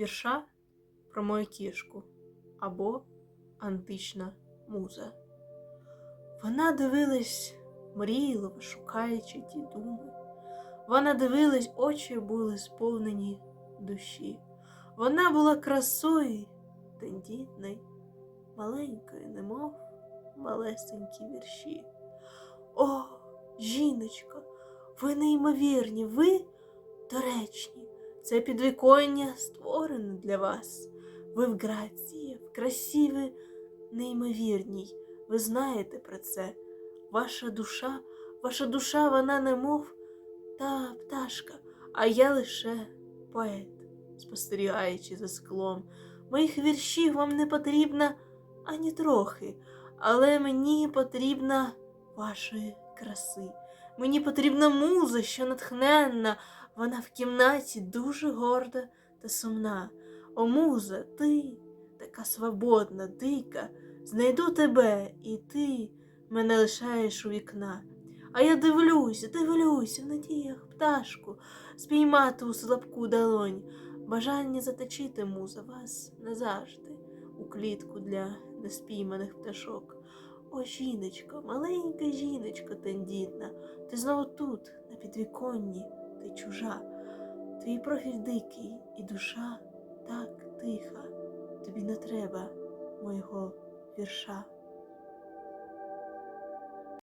вірша про мою кішку або антична муза. Вона дивилась мрійливо, шукаючи ті думи. Вона дивилась, очі були сповнені душі. Вона була красою, тендітною, маленькою, немов малесенькі вірші. О, жіночко, ви неймовірні, ви доречні. Це підвіконня створене для вас. Ви в грації, в красі неймовірній. Ви знаєте про це. Ваша душа, ваша душа, вона немов та пташка, а я лише поет, спостерігаючи за склом. Моїх віршів вам не потрібно ані трохи, але мені потрібна вашої краси. Мені потрібна муза, що натхненна, вона в кімнаті дуже горда та сумна. О, муза, ти така свободна, дика, знайду тебе, і ти мене лишаєш у вікна. А я дивлюсь, дивлюсь в надіях пташку, спіймати у слабку долонь, бажання заточити муза вас назавжди у клітку для неспійманих пташок. О, жіночко, маленька жіночко тендітна, ти знову тут, на підвіконні, ти чужа. Твій профіль дикий і душа так тиха. Тобі не треба моєго вірша.